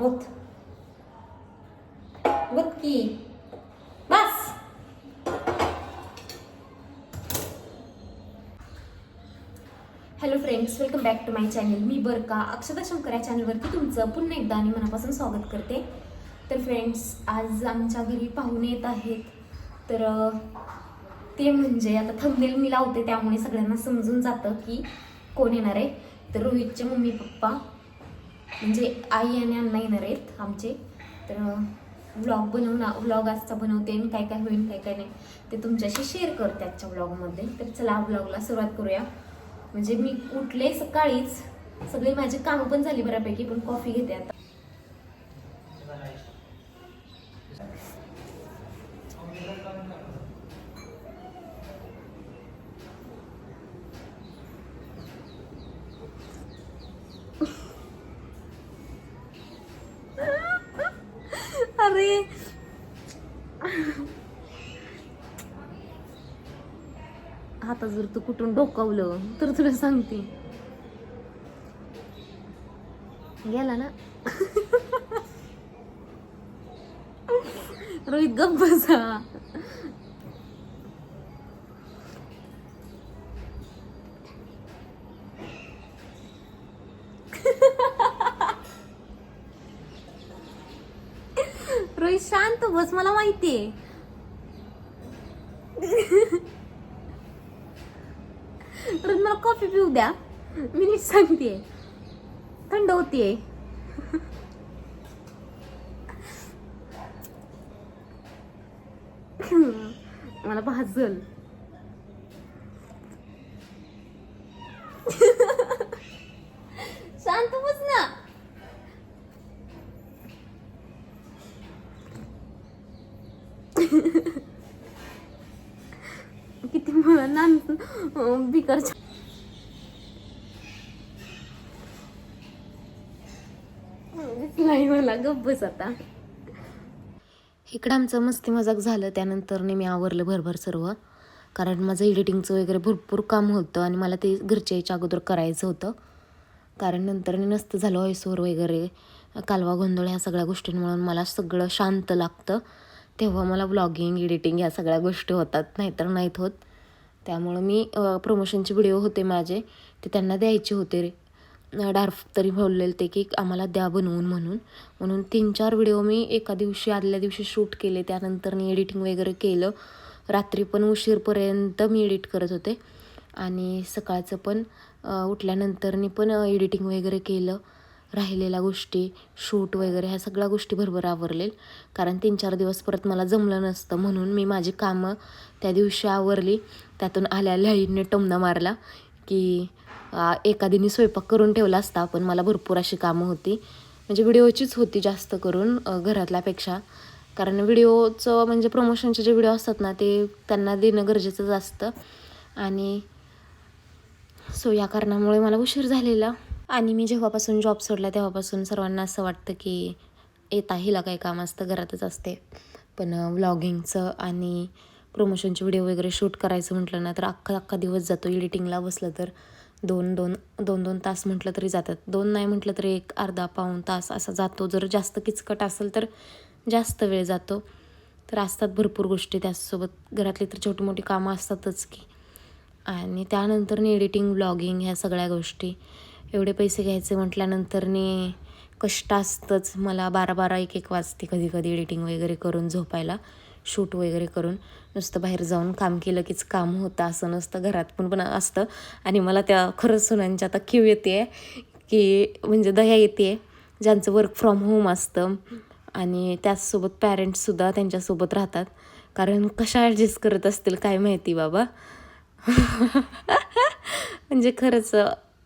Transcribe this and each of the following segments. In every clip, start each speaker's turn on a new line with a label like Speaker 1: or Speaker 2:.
Speaker 1: उठ. उठ की. बस. Hello friends welcome back to my channel मी बरका अक्षता शंकर या चॅनलवरती तुमचं पुन्हा एकदा आणि मनापासून स्वागत करते. तर फ्रेंड्स आज आमच्या घरी पाहुणे येत आहेत. तर ते म्हणजे आता थंबनेल मी लावते त्यामुळे सगळ्यांना समजून जातं की कोण येणार आहे. तर रोहितचे मम्मी पप्पा म्हणजे आई आणि अण्णा येणार आहेत आमचे. तर व्लॉग बनवून व्लॉग आजचा बनवते आणि काय काय होईल काय काय नाही ते तुमच्याशी शेअर करते आजच्या व्लॉगमध्ये तर चला व्लॉगला सुरुवात करूया. म्हणजे मी उठले सकाळीच. सगळी माझी कामं पण झाली बऱ्यापैकी पण कॉफी घेते आता. अरे आता जर तू कुठून डोकावलं तर तुला सांगते. गेला ना. रोहित गप्प बसा रोहित शांत बस मला माहितीये. रोहित मला कॉफी पिऊ द्या. मी नीट सांगते थंड होतीये. मला भाजल शांत बस ना किती मला नान अं, नाही मला गप्पच आता. इकडं आमचं मस्ती मजाक झालं त्यानंतर मी आवरलं भरभर सर्व. कारण माझं एडिटिंगचं वगैरे भरपूर काम होतं आणि मला ते घरच्या यायच्या अगोदर करायचं होतं. कारण नंतर नसतं झालं व्हॉइसवर वगैरे. कालवा गोंधळ ह्या सगळ्या गोष्टींमुळे मला सगळं शांत लागतं. तेव्हा मला ब्लॉगिंग एडिटिंग ह्या सगळ्या गोष्टी होतात नाहीतर नाहीत होत. त्यामुळं मी प्रमोशनचे व्हिडिओ होते माझे. ते त्यांना द्यायचे होते. रे डार्फ तरी बोललेले ते की आम्हाला द्या बनवून म्हणून. म्हणून तीन चार व्हिडिओ मी एका दिवशी आदल्या दिवशी शूट केले. त्यानंतर मी एडिटिंग वगैरे केलं. रात्री पण उशीरपर्यंत मी एडिट करत होते. आणि सकाळचं पण उठल्यानंतरनी पण एडिटिंग वगैरे केलं. राहिलेल्या गोष्टी शूट वगैरे ह्या सगळ्या गोष्टी भरभर आवरलेल कारण तीन चार दिवस परत मला जमलं नसतं म्हणून मी माझी कामं त्या दिवशी आवरली. त्यातून आल्या आईने टोमणा मारला की आ, एखादीने स्वयंपाक करून ठेवला असता पण मला भरपूर अशी कामं होती. म्हणजे व्हिडिओचीच होती जास्त करून घरातल्यापेक्षा कारण व्हिडिओचं म्हणजे प्रमोशनचे जे व्हिडिओ असतात ना ते त्यांना देणं गरजेचंच असतं. आणि सो या कारणामुळे मला उशीर झालेला. आणि मी जेव्हापासून जॉब सोडला तेव्हापासून सर्वांना असं वाटतं की येता हिला काही काम असतं घरातच असते. पण व्लॉगिंगचं आणि प्रमोशनचे व्हिडिओ वगैरे शूट करायचं म्हटलं ना तर अख्खा अख्खा दिवस जातो एडिटिंगला बसलं तर. दोन दोन दोन दोन तास म्हटलं तरी जातात. दोन नाही म्हटलं तरी एक अर्धा पाऊण तास असा जातो. जर जास्त किचकट असेल तर जास्त वेळ जातो. तर असतात भरपूर गोष्टी त्याचसोबत घरातली तर छोटी मोठी कामं असतातच की. आणि त्यानंतर एडिटिंग व्लॉगिंग ह्या सगळ्या गोष्टी. एवढे पैसे घ्यायचे म्हटल्यानंतरनी कष्ट असतंच मला बारा बारा एक एक वाजते कधी कधी एडिटिंग वगैरे करून झोपायला शूट वगैरे करून. नुसतं बाहेर जाऊन काम केलं कीच काम होतं असं नसतं. घरात पण पण असतं. आणि मला त्या खरंच सुनांची आता क्यू येते की म्हणजे दया येते ज्यांचं वर्क फ्रॉम होम असतं. आणि त्याचसोबत पॅरेंट्ससुद्धा त्यांच्यासोबत राहतात. कारण कशा ॲडजस्ट करत असतील काय माहिती बाबा. म्हणजे खरंच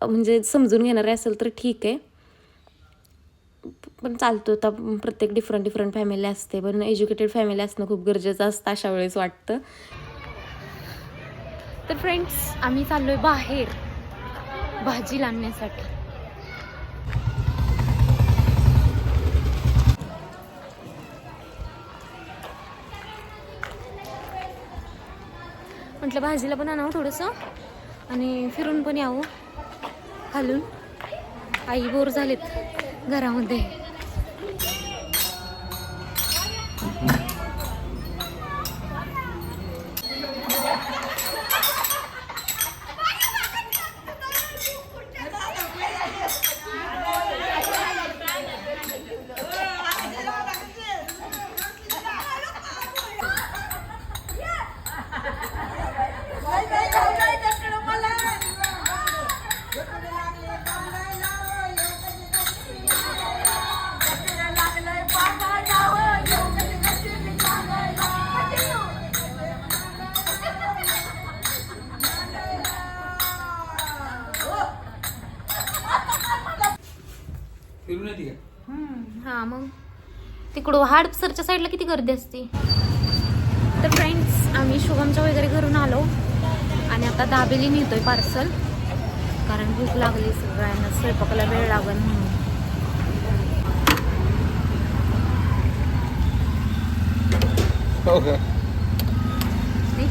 Speaker 1: म्हणजे समजून घेणारे असेल तर ठीक आहे. पण चालतो आता प्रत्येक डिफरंट डिफरंट फॅमिली असते. पण एज्युकेटेड फॅमिली असणं खूप गरजेचं असतं अशा वेळेस वाटतं. तर फ्रेंड्स आम्ही चाललो आहे बाहेर. भाजी आणण्यासाठी म्हटलं भाजीला पण आणावं थोडंसं. आणि फिरून पण यावं. खालून आई बोर झालेत घरामध्ये. हां मग. तिकडं हाडपसरच्या साईडला किती गर्दी असते? तर फ्रेंड्स आम्ही शुभमच्या वगैरे घरून आलो. आणि आता दाबेली नेतोय पार्सल कारण भूक लागली सगळ्यांना स्वयंपाकाला वेळ लागल म्हणून.
Speaker 2: हो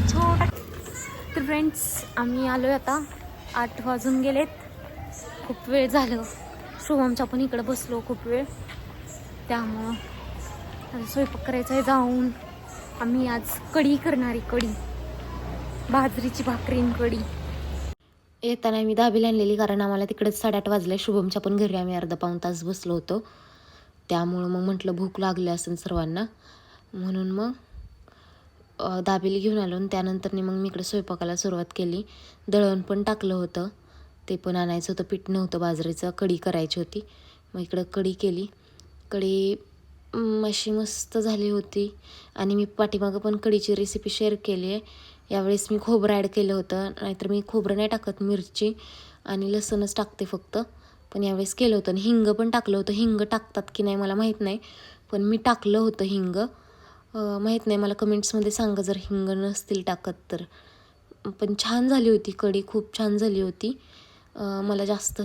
Speaker 1: छोटा. तर फ्रेंड्स आम्ही आलोय आता आठ वाजून गेलेत. खूप वेळ झालं. शुभमच्या पण इकडं बसलो खूप वेळ. त्यामुळं स्वयंपाक करायचा आहे जाऊन. आम्ही आज कढी करणारी कढी. बाजरीची भाकरी कढी. येताना मी दाबेली आणलेली कारण आम्हाला तिकडेच साडेआठ वाजले. शुभमच्या पण घरी आम्ही अर्धा पाऊण तास बसलो होतो. त्यामुळं मग म्हटलं भूक लागली असेल सर्वांना. म्हणून मग दाबेली घेऊन आलो आणि त्यानंतरनी मग मी इकडे स्वयंपाकाला सुरुवात केली. दळण पण टाकलं होतं. ते पण आणायचं होतं. पीठ नव्हतं बाजरीचं. कढी करायची होती. मग इकडं कढी केली. कढी अशी मस्त झाली होती. आणि मी पाठीमागं पण कढीची रेसिपी शेअर केली आहे. यावेळेस मी खोबरं ॲड केलं होतं. नाहीतर मी खोबरं नाही टाकत मिरची आणि लसूणच टाकते फक्त. पण यावेळेस केलं होतं. आणि हिंग पण टाकलं होतं. हिंग टाकतात की नाही मला माहीत नाही. पण मी टाकलं होतं हिंग. माहीत नाही. मला कमेंट्समध्ये सांगा जर हिंग नसतील टाकत तर. पण छान झाली होती कढी. खूप छान झाली होती. मला जास्त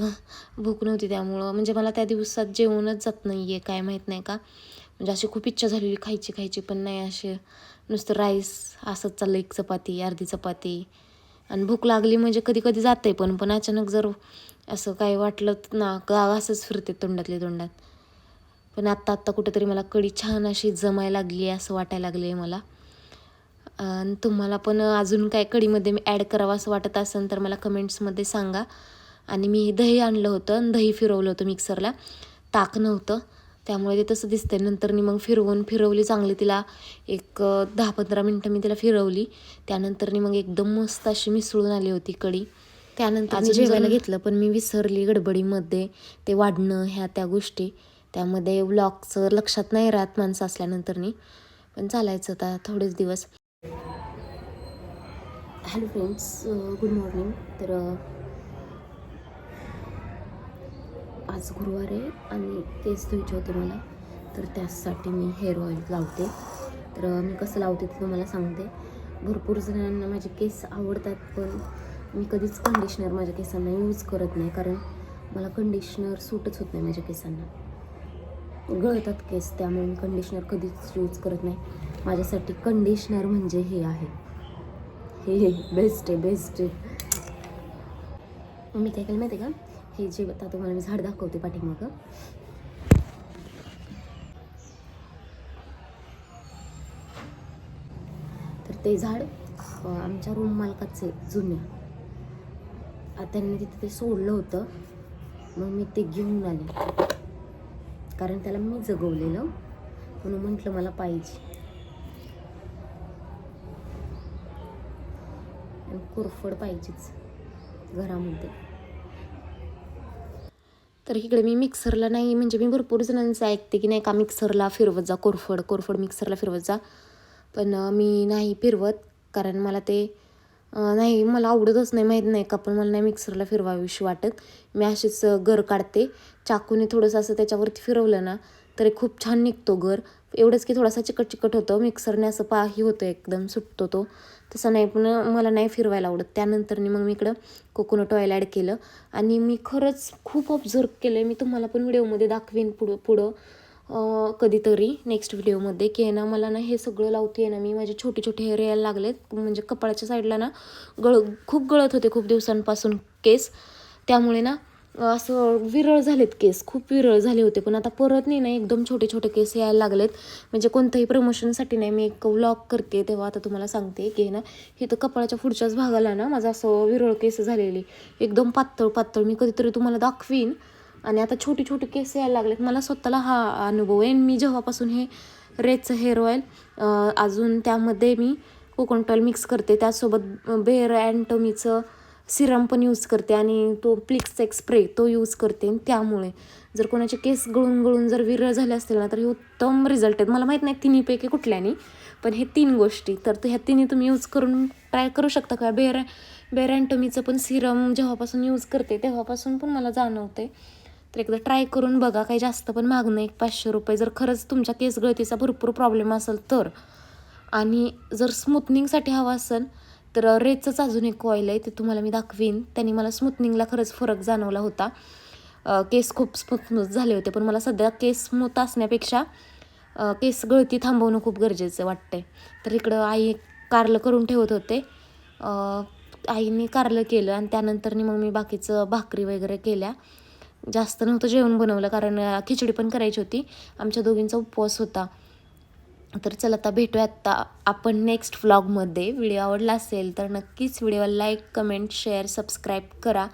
Speaker 1: भूक नव्हती त्यामुळं. म्हणजे मला त्या दिवसात जेवणच जात नाही आहे काय माहीत नाही का. म्हणजे अशी खूप इच्छा झालेली खायची खायची पण नाही असे नुसतं राईस असंच चाललं एक चपाती अर्धी चपाती. आणि भूक लागली म्हणजे कधी कधी जाते पण पण अचानक जर असं काही वाटलं ना का असंच फिरते तोंडातले तोंडात. पण आत्ता आत्ता कुठेतरी मला कडी छान अशी जमायला लागली आहे असं वाटायला लागले आहे मला. आणि तुम्हाला पण अजून काय कडीमध्ये मी ॲड करावं असं वाटत असेल तर मला कमेंट्समध्ये सांगा. आणि मी दही आणलं होतं आणि दही फिरवलं होतं मिक्सरला. ताक नव्हतं त्यामुळे ते तसं दिसतंय. नंतर मी मग फिरवून फिरवली चांगली. तिला एक दहा पंधरा मिनटं मी तिला फिरवली. त्यानंतर मग एकदम मस्त अशी मिसळून आली होती कढी. त्यानंतर जेवायला घेतलं पण मी विसरली गडबडीमध्ये. ते वाढणं ह्या त्या गोष्टी. त्यामध्ये व्लॉगचं लक्षात नाही राहत माणसं असल्यानंतरनी पण चालायचं आता थोडेच दिवस. हॅलो फ्रेंड्स गुड मॉर्निंग तर आज गुरुवार आहे आणि केस धुवायचे होते मला. तर त्यासाठी मी हेअर ऑइल लावते. तर मी कसं लावते ते तुम्हाला सांगते. भरपूर जणांना माझे केस आवडतात पण मी कधीच कंडिशनर माझ्या केसांना यूज करत नाही. कारण मला कंडिशनर सूटच होत नाही माझ्या केसांना. गळतात केस त्यामुळे मी कंडिशनर कधीच यूज करत नाही. माझ्यासाठी कंडिशनर म्हणजे हे आहे. हे बेस्ट आहे बेस्ट आहे. मी काय केलं माहिती आहे का? हे जे आता तुम्हाला मी झाड दाखवते पाठीमागं. तर ते झाड आमच्या रूम मालकाचे जुन्या त्यांनी तिथे ते सोडलं होतं. मग मी ते घेऊन आले. कारण त्याला मी जगवलेलं. म्हणून म्हटलं मला पाहिजे. कोरफड पाहिजेच. घरामध्ये. तर इकडे मी मिक्सरला नाही म्हणजे मी भरपूर जणांचं ऐकते की नाही का मिक्सरला फिरवत जा कोरफड कोरफड मिक्सरला फिरवत जा. पण मी नाही फिरवत कारण मला ते नाही मला आवडतच नाही माहीत नाही का पण मला नाही मिक्सरला फिरवावीशी वाटत. मी असेच घर गर काढते. चाकूने थोडंसं असं त्याच्यावरती फिरवलं ना तरी खूप छान निघतो गर एवढंच की थोडासा चिकट चिकट होतं. मिक्सरने असं पाही होतं एकदम सुटतो तो. तसं नाही पण मला नाही फिरवायला आवडत. त्यानंतरनी मग मी इकडं कोकोनट ऑइल ॲड केलं. आणि मी खरंच खूप ऑब्झर्व केलं आहे मी तुम्हाला पण व्हिडिओमध्ये दाखवेन पुढं पुढं कधीतरी नेक्स्ट व्हिडिओमध्ये की आहे ना मला ना हे सगळं लावते ना मी. माझे छोटे छोटे हेअर यायला लागलेत. म्हणजे कपाळाच्या साईडला ना गळ खूप गळत होते खूप दिवसांपासून केस त्यामुळे ना असं विरळ झालेत केस. खूप विरळ झाले होते. पण आता परत नाही ना एकदम छोटे छोटे केस यायला लागलेत. म्हणजे कोणत्याही प्रमोशनसाठी नाही मी एक व्लॉग करते तेव्हा आता तुम्हाला सांगते. की ना हे तर कपाळाच्या पुढच्याच भागाला ना माझं असं विरळ केस झालेली. एकदम पातळ पातळ. मी कधीतरी तुम्हाला दाखवीन. आणि आता छोटे छोटे केस यायला लागलेत. मला स्वतःला हा अनुभव आहे. आणि मी जेव्हापासून हे रेडचं हेअर ऑइल अजून त्यामध्ये मी कोकोनट ऑइल मिक्स करते. त्याचसोबत बेअर अँटोमीचं सिरम पण यूज करते आणि तो प्लिक्स एक स्प्रे तो यूज करते आणि त्यामुळे जर कोणाचे केस गळून गळून जर विरळ झाले असतील ना तर हे उत्तम रिझल्ट आहेत. मला माहीत नाही तिन्हीपैकी कुठल्यानी पण हे तीन गोष्टी. तर ह्या तिन्ही तुम्ही यूज करून ट्राय करू शकता का? बेर बेअर पण सिरम जेव्हापासून यूज करते तेव्हापासून पण मला जाणवते. तर एकदा ट्राय करून बघा काही जास्त पण मागणं एक पाचशे रुपये. जर खरंच तुमच्या केस गळतीचा भरपूर प्रॉब्लेम असेल तर. आणि जर स्मूथनिंगसाठी हवं असेल तर रेचंच अजून एक ऑइल आहे ते तुम्हाला मी दाखवीन. त्यांनी मला स्मूथनिंगला खरंच फरक जाणवला होता. केस खूप स्मूथ झाले होते पण मला सध्या केस स्मूथ असण्यापेक्षा केस गळती थांबवणं खूप गरजेचं वाटतंय. तर इकडं आई कारलं करून ठेवत होते. आईने कारलं केलं आणि त्यानंतरनी मग मी बाकीचं भाकरी वगैरे केल्या. जास्त नव्हतं जेवण बनवलं कारण खिचडी पण करायची होती. आमच्या दोघींचा उपवास होता. तर चला आता भेटूया आत्ता आपण नेक्स्ट व्लॉगमध्ये व्हिडिओ आवडला असेल तर नक्कीच व्हिडिओला लाईक कमेंट शेअर सबस्क्राईब करा.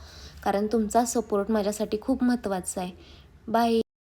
Speaker 1: कारण तुमचा सपोर्ट माझ्यासाठी खूप महत्त्वाचा आहे. बाय